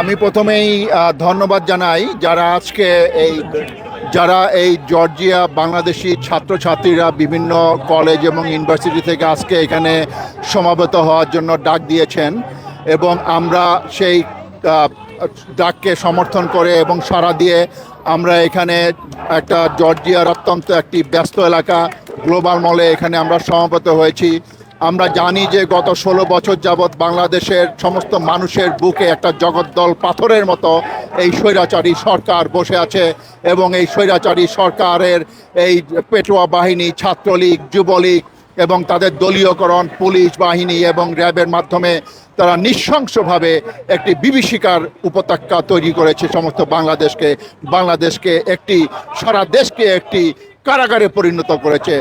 আমি প্রথমেই ধন্যবাদ জানাই যারা আজকে এই, যারা এই জর্জিয়া বাংলাদেশি ছাত্রছাত্রীরা বিভিন্ন কলেজ এবং ইউনিভার্সিটি থেকে আজকে এখানে সমাবেত হওয়ার জন্য ডাক দিয়েছেন এবং আমরা সেই ডাককে সমর্থন করে এবং সাড়া দিয়ে আমরা এখানে একটা জর্জিয়ার অত্যন্ত একটি ব্যস্ত এলাকা গ্লোবাল মলে এখানে আমরা সমাবেত হয়েছি। আমরা জানি যে গত ষোলো বছর যাবৎ বাংলাদেশের সমস্ত মানুষের বুকে একটা জগদ্দল পাথরের মতো এই স্বৈরাচারী সরকার বসে আছে এবং এই স্বৈরাচারী সরকারের এই পেটোয়া বাহিনী, ছাত্রলীগ, যুবলীগ এবং তাদের দলীয়করণ, পুলিশ বাহিনী এবং র্যাবের মাধ্যমে তারা নৃশংসভাবে একটি বিভীষিকার উপত্যকা তৈরি করেছে সমস্ত বাংলাদেশকে। বাংলাদেশকে একটি, সারা দেশকে একটি কারাগারে পরিণত করেছে।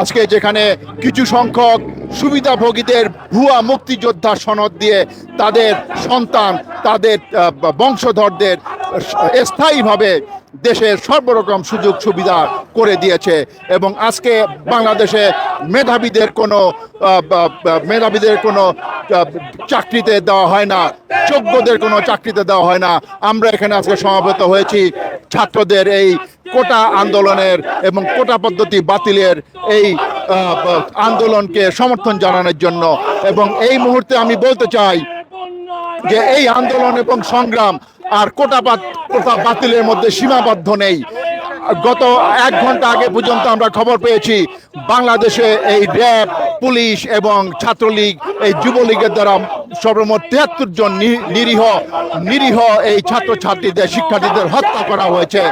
আজকে যেখানে কিছু সংখ্যক সুবিধাভোগীদের ভুয়া মুক্তিযোদ্ধা সনদ দিয়ে তাদের সন্তান, তাদের বংশধরদের স্থায়ীভাবে দেশের সর্বরকম সুযোগ সুবিধা করে দিয়েছে এবং আজকে বাংলাদেশে মেধাবীদের কোনো মেধাবীদের কোনো চাকরিতে দেওয়া হয় না, যোগ্যদের কোনো চাকরিতে দেওয়া হয় না। আমরা এখানে আজকে সমাবেত হয়েছি। ছাত্রদের এই কোটা আন্দোলনের এবং কোটা পদ্ধতি বাতিলের এই আন্দোলনকে সমর্থন জানানোর জন্য। এবং এই মুহূর্তে আমি বলতে চাই যে এই আন্দোলন এবং সংগ্রাম আর কোটা বাতিলের মধ্যে সীমাবদ্ধ নেই। গত এক ঘণ্টা আগে পর্যন্ত আমরা খবর পেয়েছি, বাংলাদেশে এই র্যাব, পুলিশ এবং ছাত্রলীগ, এই যুবলীগের দ্বারা সর্বমোট তিয়াত্তর জন নিরীহ নিরীহ এই ছাত্রছাত্রীদের, শিক্ষার্থীদের হত্যা করা হয়েছে।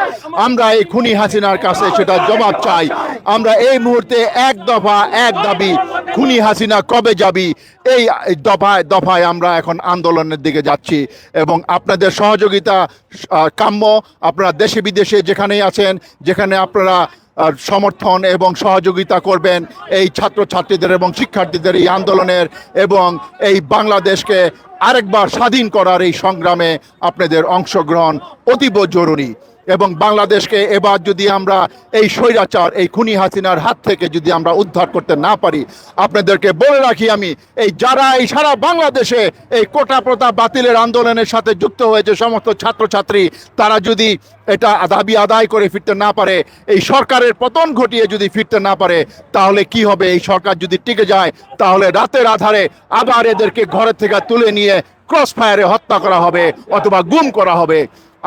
আমরা এই খুনি হাসিনার কাছে সেটা জবাব চাই। আমরা এই মুহূর্তে এক দফা, এক দাবি খুনি হাসিনা কবে যাবি? এই দফায় দফায় আমরা এখন আন্দোলনের দিকে যাচ্ছি এবং আপনাদের সহযোগিতা কাম্য আপনারা দেশে বিদেশে যেখানেই আছেন, যেখানে আপনারা সমর্থন এবং সহযোগিতা করবেন, এই ছাত্রছাত্রীদের এবং শিক্ষার্থীদের এই আন্দোলনের এবং এই বাংলাদেশকে আরেকবার স্বাধীন করার এই সংগ্রামে আপনাদের অংশগ্রহণ অতীব জরুরি। এবং বাংলাদেশকে এবার যদি আমরা এই স্বৈরাচার, এই খুনি হাসিনার হাত থেকে যদি আমরা উদ্ধার করতে না পারি, আপনাদেরকে বলে রাখি আমি, এই যারা এই সারা বাংলাদেশে এই কোটা প্রথা বাতিলের আন্দোলনের সাথে যুক্ত হয়েছে, সমস্ত ছাত্রছাত্রী, তারা যদি এটা দাবি আদায় করে ফিরতে না পারে, এই সরকারের পতন ঘটিয়ে যদি ফিরতে না পারে, তাহলে কি হবে? এই সরকার যদি টিকে যায়, তাহলে রাতের আধারে আবার এদেরকে ঘরের থেকে তুলে নিয়ে ক্রস ফায়ারে হত্যা করা হবে অথবা গুম করা হবে।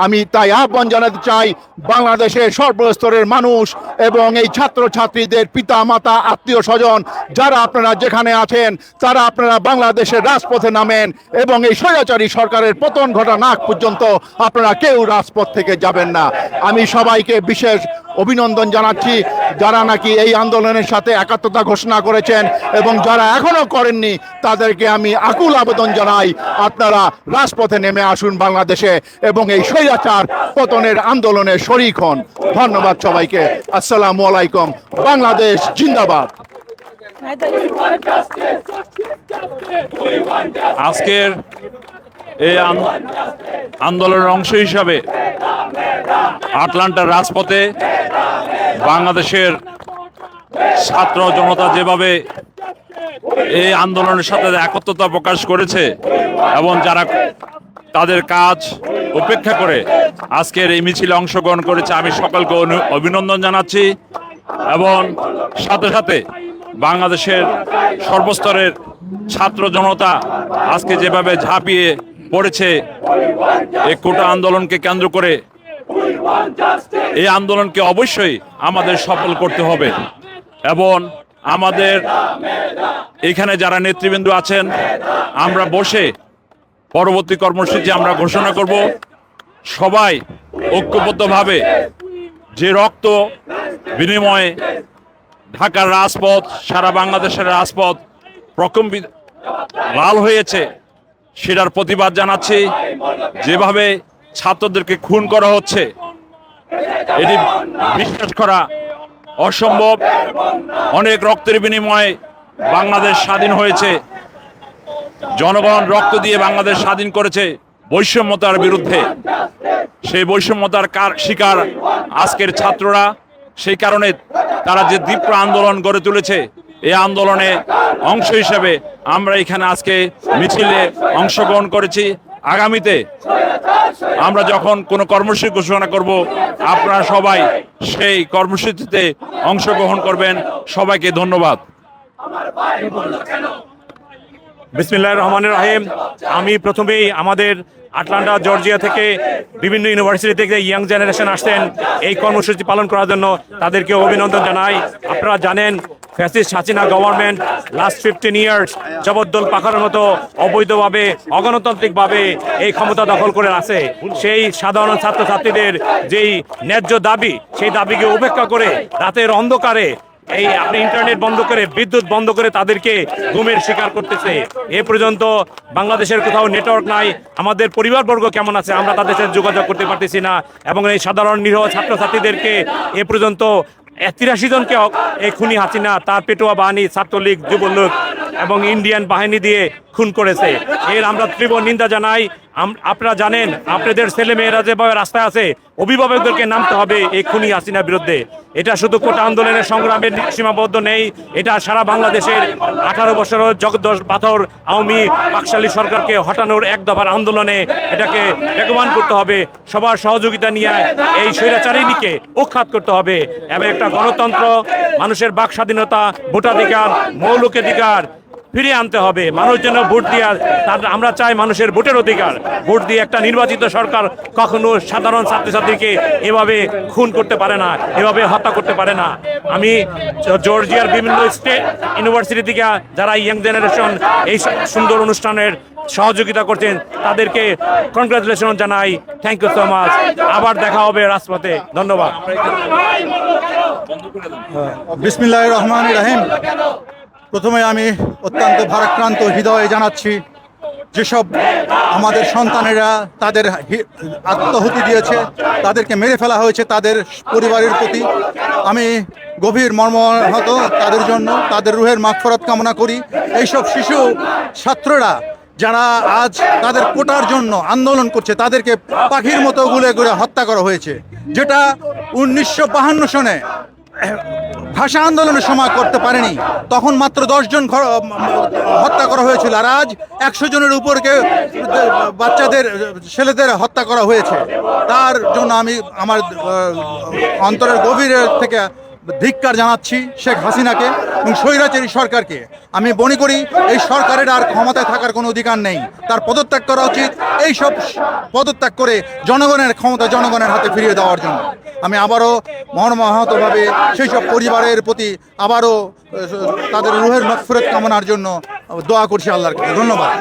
আমি তাই আহ্বান জানাতে চাই বাংলাদেশের সর্বস্তরের মানুষ এবং এই ছাত্র ছাত্রীদের পিতা মাতা আত্মীয় স্বজন, যারা আপনারা যেখানে আছেন, তারা আপনারা বাংলাদেশের রাজপথে নামেন এবং এই স্বৈরাচারী সরকারের পতন ঘটা নাক পর্যন্ত আপনারা কেউ রাজপথ থেকে যাবেন না। আমি সবাইকে বিশেষ অভিনন্দন জানাচ্ছি। যারা নাকি এই আন্দোলনের সাথে একাত্মতা ঘোষণা করেছেন এবং যারা এখনও করেননি, তাদেরকে আমি আকুল আবেদন জানাই, আপনারা রাজপথে নেমে আসুন বাংলাদেশে এবং এই স্বৈরাচার পতনের আন্দোলনে শরিক হন। ধন্যবাদ সবাইকে। আসসালামু আলাইকুম। বাংলাদেশ জিন্দাবাদ। আজকের এই আন- আন্দোলনের অংশ হিসাবে আটলান্টার রাজপথে বাংলাদেশের ছাত্র জনতা যেভাবে এই আন্দোলনের সাথে একত্রতা প্রকাশ করেছে এবং যারা তাদের কাজ উপেক্ষা করে আজকের এই মিছিলে অংশগ্রহণ করেছে, আমি সকলকে অভিনন্দন জানাচ্ছি এবং সাথে সাথে বাংলাদেশের সর্বস্তরের ছাত্র জনতা আজকে যেভাবে ঝাঁপিয়ে পড়েছে, এই কোটা আন্দোলনকে কেন্দ্র করে এই আন্দোলনকে অবশ্যই আমাদের সফল করতে হবে। এবং আমাদের এখানে যারা নেতৃবৃন্দ আছেন, আমরা বসে পরবর্তী কর্মসূচি আমরা ঘোষণা করব। সবাই ঐক্যবদ্ধভাবে যে রক্ত বিনিময়ে ঢাকার রাজপথ, সারা বাংলাদেশের রাজপথ প্রকম্পিত লাল হয়েছে, সেটার প্রতিবাদ জানাচ্ছি। যেভাবে ছাত্রদেরকে খুন করা হচ্ছে। এটি বিশ্বাস করা অসম্ভব। অনেক রক্তের বিনিময়ে বাংলাদেশ স্বাধীন হয়েছে। জনগণ রক্ত দিয়ে বাংলাদেশ স্বাধীন করেছে বৈষম্যতার বিরুদ্ধে। সেই বৈষম্যতার কার- শিকার আজকের ছাত্ররা। সেই কারণে তারা যে তীব্র আন্দোলন গড়ে তুলেছে এই আন্দোলনে অংশ হিসেবে আমরা এখানে আজকে মিছিলে অংশগ্রহণ করেছি। আগামীতে আমরা যখন কোনো কর্মসূচি ঘোষণা করব, আপনারা সবাই সেই কর্মসূচিতে অংশগ্রহণ করবেন। সবাইকে ধন্যবাদ। বিসমিল্লাহ রহমানের রাহিম। আমি প্রথমেই আমাদের আটলান্টা, জর্জিয়া থেকে বিভিন্ন ইউনিভার্সিটি থেকে ইয়াং জেনারেশন আসছেন এই কর্মসূচি পালন করার জন্য তাদেরকে অভিনন্দন জানাই। আপনারা জানেন fascist Hasina government last fifteen years জবরদল পাখার মতো অবৈধভাবে, অগণতান্ত্রিকভাবে এই ক্ষমতা দখল করে আছে। সেই সাধারণ ছাত্রছাত্রীদের যেই ন্যায্য দাবি, সেই দাবিকে উপেক্ষা করে রাতের অন্ধকারে এই আপনি ইন্টারনেট বন্ধ করে, বিদ্যুৎ বন্ধ করে তাদেরকে ঘুমের শিকার করতেছে। এ পর্যন্ত বাংলাদেশের কোথাও নেটওয়ার্ক নাই। আমাদের পরিবারবর্গ কেমন আছে? আমরা তাদের সাথে যোগাযোগ করতে পারতেছি না। এবং এই সাধারণ নিরহ ছাত্রছাত্রীদেরকে এ পর্যন্ত তিরাশি জনকে এই খুনি হাসিনা, তার পেটোয়া বাহিনী, ছাত্রলীগ, যুবলীগ এবং ইন্ডিয়ান বাহিনী দিয়ে খুন করেছে। এর আমরা তীব্র নিন্দা জানাই। আপনারা জানেন, আপনাদের ছেলে মেয়েরা যেভাবে রাস্তায় আছে, অভিভাবকদেরকে নামতে হবে এই খুনি হাসিনার বিরুদ্ধে। এটা শুধু কোটা আন্দোলনের সংগ্রামের সীমাবদ্ধ নেই, এটা সারা বাংলাদেশের আঠারো বছর জগদ্দশ পাথর আওয়ামী পাকশালী সরকারকে হটানোর এক দফার আন্দোলনে এটাকে বেগবান করতে হবে। সবার সহযোগিতা নিয়ে এই স্বৈরাচারিণীকে উৎখাত করতে হবে। এবং একটা গণতন্ত্র, মানুষের বাক স্বাধীনতা, ভোটাধিকার মৌলিকাধিকার ফিরিয়ে আনতে হবে। মানুষ যেন ভোট দিয়ে তার, আমরা চাই মানুষের ভোটের অধিকার। ভোট দিয়ে একটা নির্বাচিত সরকার কখনো সাধারণ ছাত্রছাত্রীকে এভাবে খুন করতে পারে না, এভাবে হত্যা করতে পারে না। আমি জর্জিয়ার বিভিন্ন স্টেট, ইউনিভার্সিটি থেকে যারা ইয়াং জেনারেশন এই সুন্দর অনুষ্ঠানের সহযোগিতা করছেন, তাদেরকে কনগ্রাচুলেশন জানাই। থ্যাংক ইউ সো মাচ আবার দেখা হবে রাজপথে। ধন্যবাদ। বিসমিল্লাহ রহমান রাহিম। প্রথমে আমি অত্যন্ত ভারাক্রান্ত হৃদয়ে জানাচ্ছি, যেসব আমাদের সন্তানেরা তাদের আত্মহুতি দিয়েছে, তাদেরকে মেরে ফেলা হয়েছে তাদের পরিবারের প্রতি। আমি গভীর মর্মাহত তাদের জন্য, তাদের রুহের মাগফরত কামনা করি। এইসব শিশু ছাত্ররা যারা আজ তাদের কোটার জন্য আন্দোলন করছে, তাদেরকে পাখির মতো গুলে গুলে হত্যা করা হয়েছে, যেটা উনিশশো বাহান্ন সনে ভাষা আন্দোলনের সময় করতে পারেনি। তখন মাত্র দশজন হত্যা করা হয়েছিল আর আজ একশো জনের উপরকে বাচ্চাদের, ছেলেদের হত্যা করা হয়েছে। তার জন্য আমি আমার অন্তরের গভীরের থেকে ধিক্কার জানাচ্ছি শেখ হাসিনাকে এবং স্বৈরাচারী সরকারকে। আমি মনে করি, এই সরকারের আর ক্ষমতায় থাকার কোনো অধিকার নেই। তার পদত্যাগ করা উচিত, এই সব পদত্যাগ করে জনগণের ক্ষমতা জনগণের হাতে ফিরিয়ে দেওয়ার জন্য। আমি আবারও মর্মাহতভাবে সেই সব পরিবারের প্রতি আবারও তাদের রুহের মকফরত কামনার জন্য দোয়া করছি আল্লাহর ধন্যবাদ।